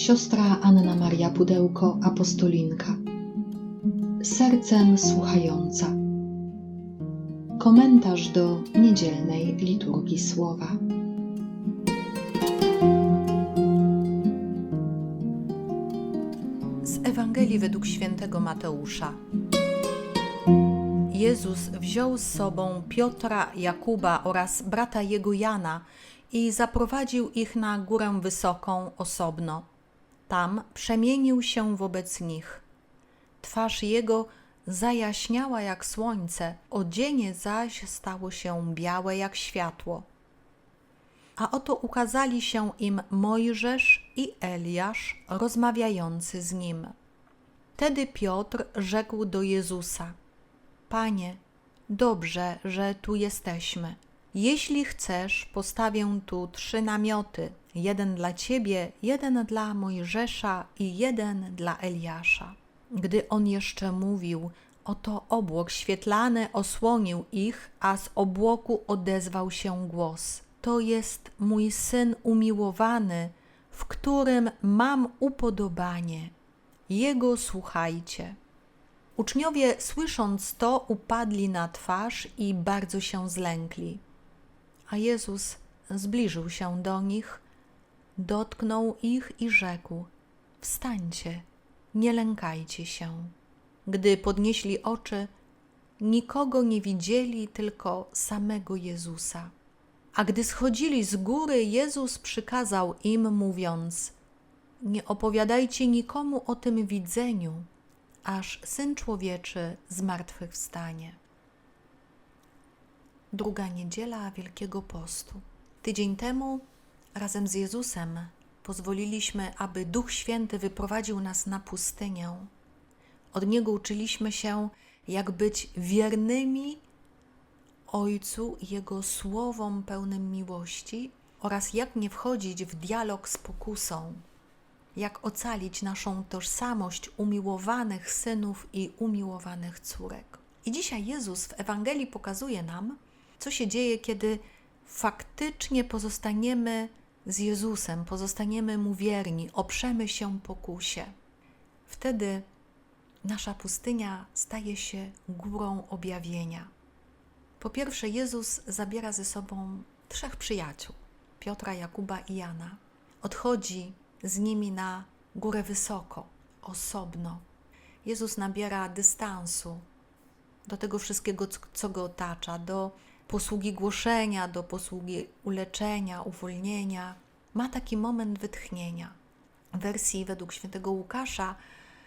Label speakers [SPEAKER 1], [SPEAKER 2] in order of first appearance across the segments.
[SPEAKER 1] siostra Anna Maria Pudełko, apostolinka. Sercem słuchająca. Komentarz do niedzielnej liturgii słowa.
[SPEAKER 2] Z Ewangelii według świętego Mateusza. Jezus wziął z sobą Piotra, Jakuba oraz brata jego Jana i zaprowadził ich na górę wysoką osobno. Tam przemienił się wobec nich. Twarz jego zajaśniała jak słońce, odzienie zaś stało się białe jak światło. A oto ukazali się im Mojżesz i Eliasz rozmawiający z nim. Wtedy Piotr rzekł do Jezusa: Panie, dobrze, że tu jesteśmy. Jeśli chcesz, postawię tu trzy namioty: jeden dla ciebie, jeden dla Mojżesza i jeden dla Eliasza. Gdy on jeszcze mówił, oto obłok świetlany osłonił ich, a z obłoku odezwał się głos: To jest mój syn umiłowany, w którym mam upodobanie. Jego słuchajcie. Uczniowie, słysząc to, upadli na twarz i bardzo się zlękli. A Jezus zbliżył się do nich, dotknął ich i rzekł: Wstańcie, nie lękajcie się. Gdy podnieśli oczy, nikogo nie widzieli, tylko samego Jezusa. A gdy schodzili z góry, Jezus przykazał im, mówiąc: Nie opowiadajcie nikomu o tym widzeniu, aż syn człowieczy zmartwychwstanie. Druga niedziela Wielkiego Postu. Tydzień temu razem z Jezusem pozwoliliśmy, aby Duch Święty wyprowadził nas na pustynię. Od Niego uczyliśmy się, jak być wiernymi Ojcu Jego słowom pełnym miłości oraz jak nie wchodzić w dialog z pokusą, jak ocalić naszą tożsamość umiłowanych synów i umiłowanych córek. I dzisiaj Jezus w Ewangelii pokazuje nam, co się dzieje, kiedy faktycznie pozostaniemy z Jezusem, pozostaniemy Mu wierni, oprzemy się pokusie. Wtedy nasza pustynia staje się górą objawienia. Po pierwsze, Jezus zabiera ze sobą trzech przyjaciół: Piotra, Jakuba i Jana. Odchodzi z nimi na górę wysoko, osobno. Jezus nabiera dystansu do tego wszystkiego, co go otacza, do posługi głoszenia, do posługi uleczenia, uwolnienia. Ma taki moment wytchnienia. W wersji według świętego Łukasza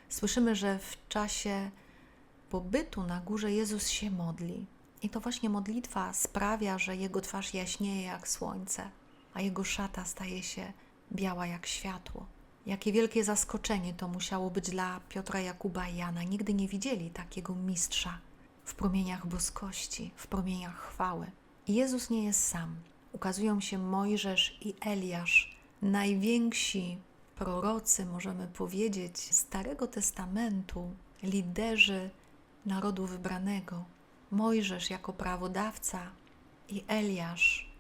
[SPEAKER 2] słyszymy, że w czasie pobytu na górze Jezus się modli. I to właśnie modlitwa sprawia, że jego twarz jaśnieje jak słońce, a jego szata staje się biała jak światło. Jakie wielkie zaskoczenie to musiało być dla Piotra, Jakuba i Jana. Nigdy nie widzieli takiego mistrza w promieniach boskości, w promieniach chwały. Jezus nie jest sam. Ukazują się Mojżesz i Eliasz, najwięksi prorocy, możemy powiedzieć, Starego Testamentu, liderzy narodu wybranego. Mojżesz jako prawodawca i Eliasz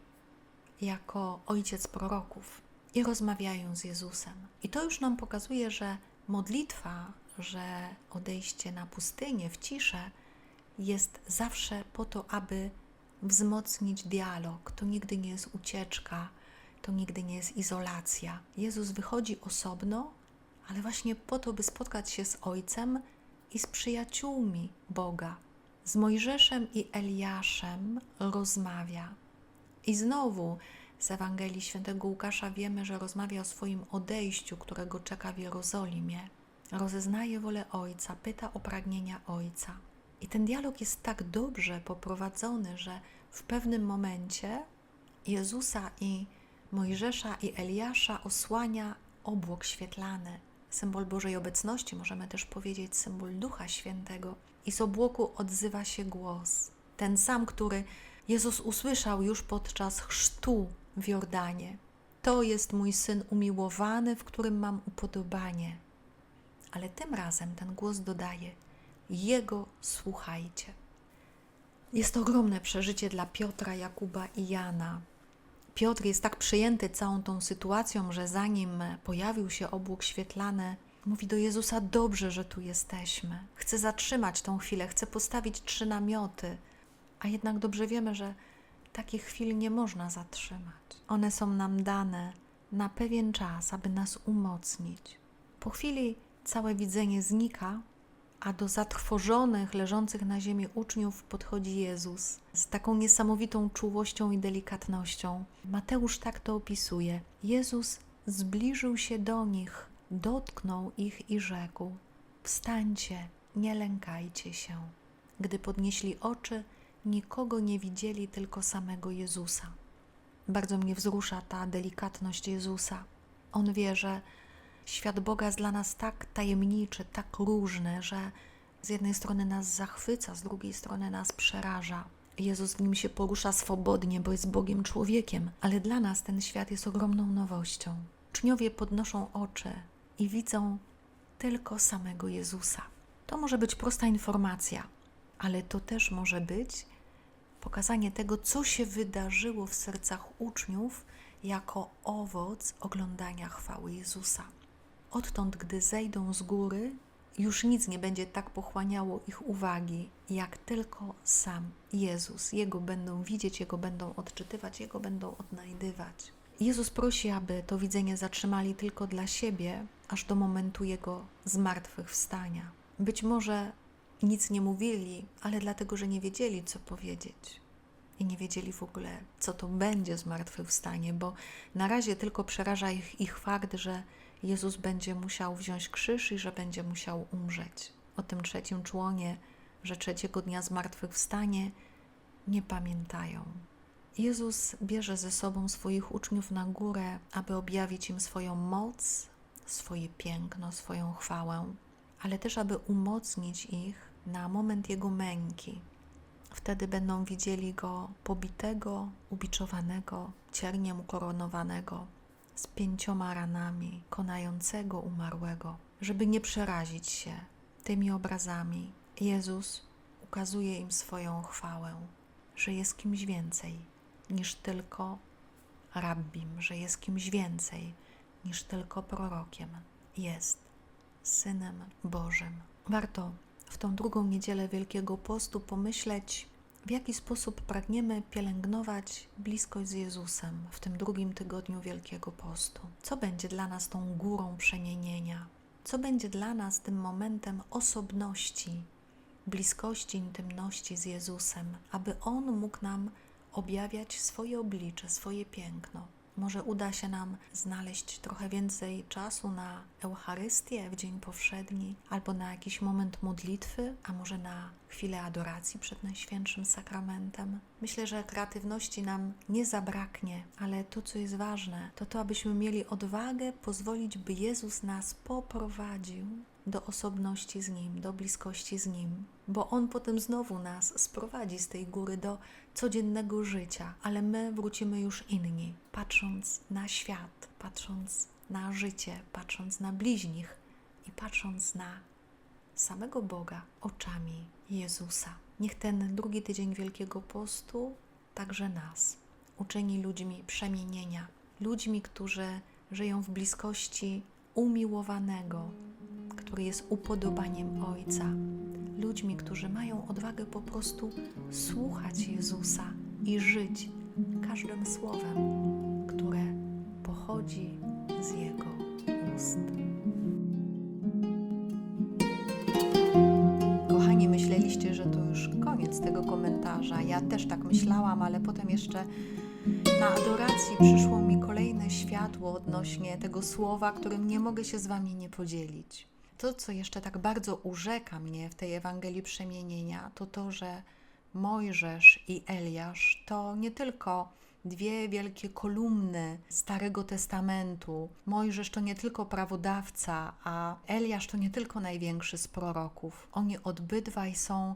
[SPEAKER 2] jako ojciec proroków i rozmawiają z Jezusem. I to już nam pokazuje, że modlitwa, że odejście na pustynię w ciszę jest zawsze po to, aby wzmocnić dialog. To nigdy nie jest ucieczka, to nigdy nie jest izolacja. Jezus wychodzi osobno, ale właśnie po to, by spotkać się z Ojcem i z przyjaciółmi Boga. Z Mojżeszem i Eliaszem rozmawia. I znowu z Ewangelii Świętego Łukasza wiemy, że rozmawia o swoim odejściu, którego czeka w Jerozolimie. Rozeznaje wolę Ojca, pyta o pragnienia Ojca. I ten dialog jest tak dobrze poprowadzony, że w pewnym momencie Jezusa i Mojżesza i Eliasza osłania obłok świetlany, symbol Bożej obecności, możemy też powiedzieć symbol Ducha Świętego. I z obłoku odzywa się głos, ten sam, który Jezus usłyszał już podczas chrztu w Jordanie. To jest mój syn umiłowany, w którym mam upodobanie. Ale tym razem ten głos dodaje: Jego słuchajcie. Jest to ogromne przeżycie dla Piotra, Jakuba i Jana. Piotr jest tak przejęty całą tą sytuacją, że zanim pojawił się obłok świetlany, mówi do Jezusa: Dobrze, że tu jesteśmy. Chcę zatrzymać tą chwilę, chcę postawić trzy namioty, a jednak dobrze wiemy, że takich chwil nie można zatrzymać. One są nam dane na pewien czas, aby nas umocnić. Po chwili całe widzenie znika, a do zatrwożonych, leżących na ziemi uczniów podchodzi Jezus z taką niesamowitą czułością i delikatnością. Mateusz tak to opisuje. Jezus zbliżył się do nich, dotknął ich i rzekł: Wstańcie, nie lękajcie się. Gdy podnieśli oczy, nikogo nie widzieli, tylko samego Jezusa. Bardzo mnie wzrusza ta delikatność Jezusa. On wie, że świat Boga jest dla nas tak tajemniczy, tak różny, że z jednej strony nas zachwyca, z drugiej strony nas przeraża. Jezus w nim się porusza swobodnie, bo jest Bogiem człowiekiem, ale dla nas ten świat jest ogromną nowością. Uczniowie podnoszą oczy i widzą tylko samego Jezusa. To może być prosta informacja, ale to też może być pokazanie tego, co się wydarzyło w sercach uczniów jako owoc oglądania chwały Jezusa. Odtąd, gdy zejdą z góry, już nic nie będzie tak pochłaniało ich uwagi, jak tylko sam Jezus. Jego będą widzieć, Jego będą odczytywać, Jego będą odnajdywać. Jezus prosi, aby to widzenie zatrzymali tylko dla siebie, aż do momentu Jego zmartwychwstania. Być może nic nie mówili, ale dlatego, że nie wiedzieli, co powiedzieć. I nie wiedzieli w ogóle, co to będzie zmartwychwstanie, bo na razie tylko przeraża ich, ich fakt, że Jezus będzie musiał wziąć krzyż i że będzie musiał umrzeć. O tym trzecim członie, że trzeciego dnia zmartwychwstanie, nie pamiętają. Jezus bierze ze sobą swoich uczniów na górę, aby objawić im swoją moc, swoje piękno, swoją chwałę, ale też aby umocnić ich na moment Jego męki. Wtedy będą widzieli Go pobitego, ubiczowanego, cierniem ukoronowanego, z pięcioma ranami, konającego umarłego. Żeby nie przerazić się tymi obrazami, Jezus ukazuje im swoją chwałę, że jest kimś więcej niż tylko rabbim, że jest kimś więcej niż tylko prorokiem. Jest Synem Bożym. Warto w tą drugą niedzielę Wielkiego Postu pomyśleć, w jaki sposób pragniemy pielęgnować bliskość z Jezusem w tym drugim tygodniu Wielkiego Postu. Co będzie dla nas tą górą przemienienia? Co będzie dla nas tym momentem osobności, bliskości, intymności z Jezusem, aby On mógł nam objawiać swoje oblicze, swoje piękno? Może uda się nam znaleźć trochę więcej czasu na Eucharystię w dzień powszedni, albo na jakiś moment modlitwy, a może na chwilę adoracji przed Najświętszym Sakramentem. Myślę, że kreatywności nam nie zabraknie, ale to, co jest ważne, to to, abyśmy mieli odwagę pozwolić, by Jezus nas poprowadził do osobności z Nim, do bliskości z Nim, bo On potem znowu nas sprowadzi z tej góry do codziennego życia, ale my wrócimy już inni, patrząc na świat, patrząc na życie, patrząc na bliźnich i patrząc na samego Boga oczami Jezusa. Niech ten drugi tydzień Wielkiego Postu także nas uczyni ludźmi przemienienia, ludźmi, którzy żyją w bliskości umiłowanego, który jest upodobaniem Ojca, ludźmi, którzy mają odwagę po prostu słuchać Jezusa i żyć każdym słowem, które pochodzi z Jego ust. Kochani, myśleliście, że to już koniec tego komentarza. Ja też tak myślałam, ale potem jeszcze na adoracji przyszło mi kolejne światło odnośnie tego słowa, którym nie mogę się z Wami nie podzielić. To, co jeszcze tak bardzo urzeka mnie w tej Ewangelii Przemienienia, to to, że Mojżesz i Eliasz to nie tylko dwie wielkie kolumny Starego Testamentu. Mojżesz to nie tylko prawodawca, a Eliasz to nie tylko największy z proroków. Oni obydwaj są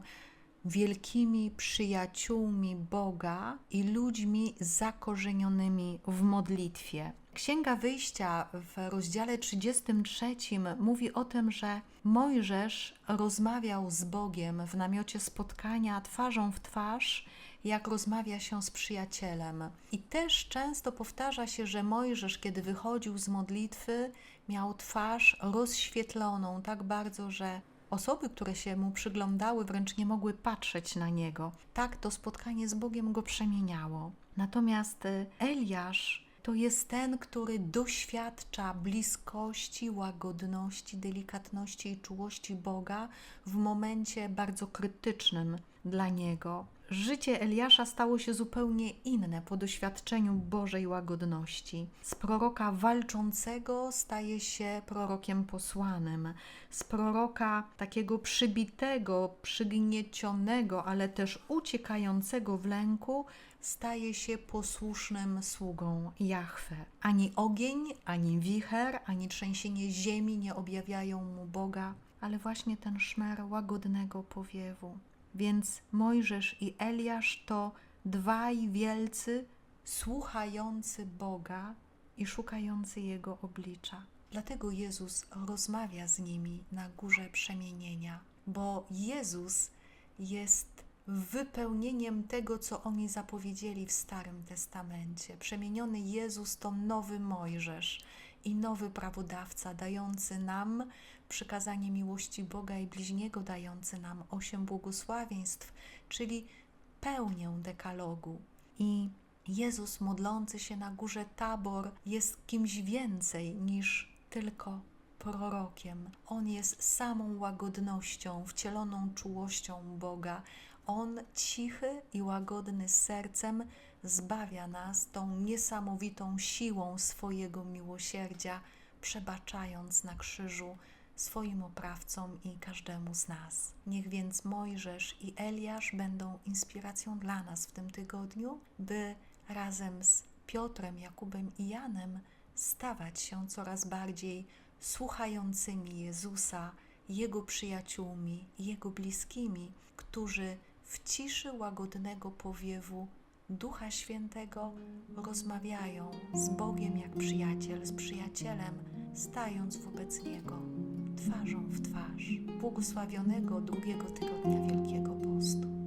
[SPEAKER 2] wielkimi przyjaciółmi Boga i ludźmi zakorzenionymi w modlitwie. Księga Wyjścia w rozdziale 33 mówi o tym, że Mojżesz rozmawiał z Bogiem w namiocie spotkania twarzą w twarz jak rozmawia się z przyjacielem. I też często powtarza się, że Mojżesz, kiedy wychodził z modlitwy, miał twarz rozświetloną tak bardzo, że Osoby, które się mu przyglądały, wręcz nie mogły patrzeć na niego. Tak to spotkanie z Bogiem go przemieniało. Natomiast y, Eliasz to jest ten, który doświadcza bliskości, łagodności, delikatności i czułości Boga w momencie bardzo krytycznym dla niego. Życie Eliasza stało się zupełnie inne po doświadczeniu Bożej łagodności. Z proroka walczącego staje się prorokiem posłanym. Z proroka takiego przybitego, przygniecionego, ale też uciekającego w lęku staje się posłusznym sługą Jahwe. Ani ogień, ani wicher, ani trzęsienie ziemi nie objawiają mu Boga, ale właśnie ten szmer łagodnego powiewu. Więc Mojżesz i Eliasz to dwaj wielcy, słuchający Boga i szukający Jego oblicza. Dlatego Jezus rozmawia z nimi na górze przemienienia, bo Jezus jest wypełnieniem tego, co oni zapowiedzieli w Starym Testamencie. Przemieniony Jezus to nowy Mojżesz i nowy prawodawca, dający nam przykazanie miłości Boga i bliźniego, dający nam osiem błogosławieństw, czyli pełnię dekalogu. I Jezus modlący się na górze Tabor jest kimś więcej niż tylko prorokiem. On jest samą łagodnością, wcieloną czułością Boga. On cichy i łagodny sercem zbawia nas tą niesamowitą siłą swojego miłosierdzia, przebaczając na krzyżu swoim oprawcom i każdemu z nas. Niech więc Mojżesz i Eliasz będą inspiracją dla nas w tym tygodniu, by razem z Piotrem, Jakubem i Janem stawać się coraz bardziej słuchającymi Jezusa, Jego przyjaciółmi, Jego bliskimi, którzy w ciszy łagodnego powiewu Ducha Świętego rozmawiają z Bogiem jak przyjaciel z przyjacielem, stając wobec Niego twarzą w twarz. Błogosławionego drugiego tygodnia Wielkiego Postu.